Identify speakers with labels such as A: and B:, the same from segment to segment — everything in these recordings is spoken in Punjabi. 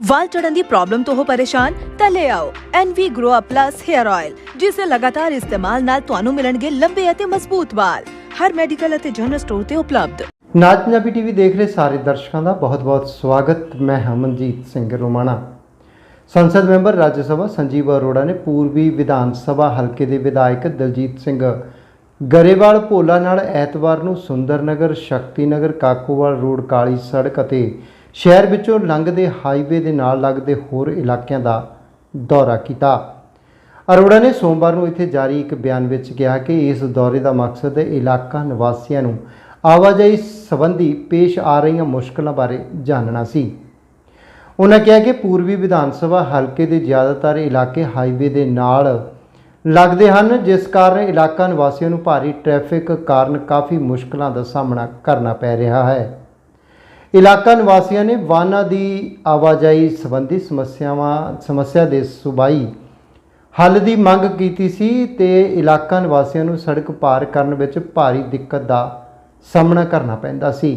A: ਵਾਲ ਝੜਨ ਦੀ ਪ੍ਰੋਬਲਮ ਤੋਂ ਹੋ ਪਰੇਸ਼ਾਨ, ਤਾਂ ਲੈ ਆਓ NV Grow Up Plus Hair Oil ਜਿਸ ਦੇ ਲਗਾਤਾਰ ਇਸਤੇਮਾਲ ਨਾਲ ਤੁਹਾਨੂੰ ਮਿਲਣਗੇ ਲੰਬੇ ਅਤੇ ਮਜ਼ਬੂਤ ਵਾਲ। ਹਰ ਮੈਡੀਕਲ ਅਤੇ ਜਨਰਲ ਸਟੋਰ ਤੇ ਉਪਲਬਧ।
B: ਨਾਜ ਪੰਜਾਬੀ ਟੀਵੀ ਦੇਖ ਰਹੇ ਸਾਰੇ ਦਰਸ਼ਕਾਂ ਦਾ ਬਹੁਤ-ਬਹੁਤ ਸਵਾਗਤ। ਮੈਂ ਹਮਨਜੀਤ ਸਿੰਘ ਰੋਮਾਣਾ। ਸੰਸਦ ਮੈਂਬਰ ਰਾਜ ਸਭਾ ਸੰਜੀਵ ਅਰੋੜਾ ਨੇ ਪੂਰਬੀ ਵਿਧਾਨ ਸਭਾ ਹਲਕੇ ਦੇ ਵਿਧਾਇਕ ਦਲਜੀਤ ਸਿੰਘ ਗਰੇਵਾਲ ਭੋਲਾ ਨਾਲ ਐਤਵਾਰ ਨੂੰ ਸੁੰਦਰਨਗਰ ਸ਼ਕਤੀਨਗਰ ਕਾਕੋਵਾਲ ਰੋਡ ਕਾਲੀ ਸੜਕ ਅਤੇ ਸ਼ਹਿਰ ਵਿੱਚੋਂ ਲੰਘਦੇ ਹਾਈਵੇ ਦੇ ਨਾਲ ਲੱਗਦੇ ਹੋਰ ਇਲਾਕਿਆਂ ਦਾ ਦੌਰਾ ਕੀਤਾ। ਅਰੋੜਾ ਨੇ ਸੋਮਵਾਰ ਨੂੰ ਇੱਥੇ ਜਾਰੀ ਇੱਕ ਬਿਆਨ ਵਿੱਚ ਕਿਹਾ ਕਿ ਇਸ ਦੌਰੇ ਦਾ ਮਕਸਦ ਇਲਾਕਾ ਨਿਵਾਸੀਆਂ ਨੂੰ ਆਵਾਜਾਈ ਸੰਬੰਧੀ ਪੇਸ਼ ਆ ਰਹੀਆਂ ਮੁਸ਼ਕਲਾਂ ਬਾਰੇ ਜਾਣਨਾ ਸੀ। ਉਹਨਾਂ ਕਿਹਾ ਕਿ ਪੂਰਬੀ ਵਿਧਾਨ ਸਭਾ ਹਲਕੇ ਦੇ ਜ਼ਿਆਦਾਤਰ ਇਲਾਕੇ ਹਾਈਵੇ ਦੇ ਨਾਲ ਲੱਗਦੇ ਹਨ, ਜਿਸ ਕਾਰਨ ਇਲਾਕਾ ਨਿਵਾਸੀਆਂ ਨੂੰ ਭਾਰੀ ਟ੍ਰੈਫਿਕ ਕਾਰਨ ਕਾਫੀ ਮੁਸ਼ਕਲਾਂ ਦਾ ਸਾਹਮਣਾ ਕਰਨਾ ਪੈ ਰਿਹਾ ਹੈ। ਇਲਾਕਾ ਨਿਵਾਸੀਆਂ ਨੇ ਵਾਹਨਾਂ ਦੀ ਆਵਾਜਾਈ ਸੰਬੰਧੀ ਸਮੱਸਿਆਵਾਂ, ਸਮੱਸਿਆ ਦੇ ਸੁਬਾਈ ਹੱਲ ਦੀ ਮੰਗ ਕੀਤੀ ਸੀ ਤੇ ਇਲਾਕਾ ਨਿਵਾਸੀਆਂ ਨੂੰ ਸੜਕ ਪਾਰ ਕਰਨ ਵਿੱਚ ਭਾਰੀ ਦਿੱਕਤ ਦਾ ਸਾਹਮਣਾ ਕਰਨਾ ਪੈਂਦਾ ਸੀ।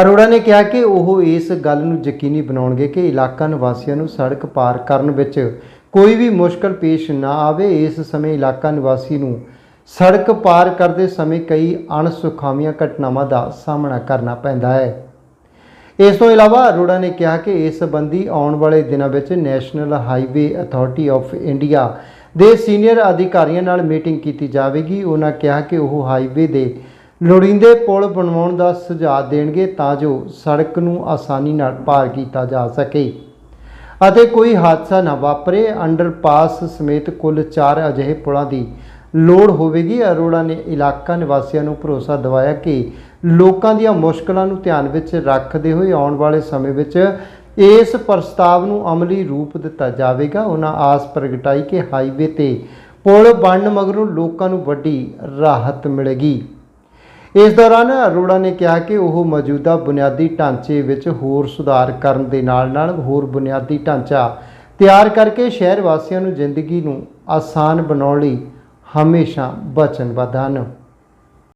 B: ਅਰੋੜਾ ਨੇ ਕਿਹਾ ਕਿ ਉਹ ਇਸ ਗੱਲ ਨੂੰ ਯਕੀਨੀ ਬਣਾਉਣਗੇ ਕਿ ਇਲਾਕਾ ਨਿਵਾਸੀਆਂ ਨੂੰ ਸੜਕ ਪਾਰ ਕਰਨ ਵਿੱਚ ਕੋਈ ਵੀ ਮੁਸ਼ਕਲ ਪੇਸ਼ ਨਾ ਆਵੇ। ਇਸ ਸਮੇਂ ਇਲਾਕਾ ਨਿਵਾਸੀ ਨੂੰ ਸੜਕ ਪਾਰ ਕਰਦੇ ਸਮੇਂ ਕਈ ਅਣਸੁਖਾਵੀਆਂ ਘਟਨਾਵਾਂ ਦਾ ਸਾਹਮਣਾ ਕਰਨਾ ਪੈਂਦਾ ਹੈ। ਇਸ ਤੋਂ ਇਲਾਵਾ ਅਰੋੜਾ ਨੇ ਕਿਹਾ ਕਿ ਇਸ ਸੰਬੰਧੀ ਆਉਣ ਵਾਲੇ ਦਿਨਾਂ ਵਿੱਚ National Highway Authority of India ਦੇ ਸੀਨੀਅਰ ਅਧਿਕਾਰੀਆਂ ਨਾਲ ਮੀਟਿੰਗ ਕੀਤੀ ਜਾਵੇਗੀ। ਉਹਨਾਂ ਕਿਹਾ ਕਿ ਉਹ ਹਾਈਵੇ ਦੇ ਲੋੜੀਂਦੇ ਪੁਲ ਬਣਵਾਉਣ ਦਾ ਸੁਝਾਅ ਦੇਣਗੇ ਤਾਂ ਜੋ ਸੜਕ ਨੂੰ ਆਸਾਨੀ ਨਾਲ ਪਾਰ ਕੀਤਾ ਜਾ ਸਕੇ। ਅਤੇ ਕੋਈ ਹਾਦਸਾ ਨਾ ਵਾਪਰੇ। ਅੰਡਰਪਾਸ ਸਮੇਤ ਕੁੱਲ 4 ਅਜਿਹੇ ਪੁਲਾਂ ਦੀ ਲੋੜ ਹੋਵੇਗੀ। ਅਰੋੜਾ ਨੇ ਇਲਾਕਾ ਨਿਵਾਸੀਆਂ ਨੂੰ ਭਰੋਸਾ ਦਿਵਾਇਆ ਕਿ ਲੋਕਾਂ ਦੀਆਂ ਮੁਸ਼ਕਲਾਂ ਨੂੰ ਧਿਆਨ ਵਿੱਚ ਰੱਖਦੇ ਹੋਏ ਆਉਣ ਵਾਲੇ ਸਮੇਂ ਵਿੱਚ ਇਸ ਪ੍ਰਸਤਾਵ ਨੂੰ ਅਮਲੀ ਰੂਪ ਦਿੱਤਾ ਜਾਵੇਗਾ। ਉਹਨਾਂ ਆਸ ਪ੍ਰਗਟਾਈ ਕਿ ਹਾਈਵੇ ਤੇ ਪੁਲ ਬਣਨ ਮਗਰੋਂ ਲੋਕਾਂ ਨੂੰ ਵੱਡੀ ਰਾਹਤ ਮਿਲੇਗੀ। ਇਸ ਦੌਰਾਨ ਅਰੋੜਾ ਨੇ ਕਿਹਾ ਕਿ ਉਹ ਮੌਜੂਦਾ ਬੁਨਿਆਦੀ ਢਾਂਚੇ ਵਿੱਚ ਹੋਰ ਸੁਧਾਰ ਕਰਨ ਦੇ ਨਾਲ-ਨਾਲ ਹੋਰ ਬੁਨਿਆਦੀ ਢਾਂਚਾ ਤਿਆਰ ਕਰਕੇ ਸ਼ਹਿਰ ਵਾਸੀਆਂ ਨੂੰ ਜ਼ਿੰਦਗੀ ਨੂੰ ਆਸਾਨ ਬਣਾਉਣ ਲਈ ਹਮੇਸ਼ਾ ਵਚਨਬੱਧ ਹਨ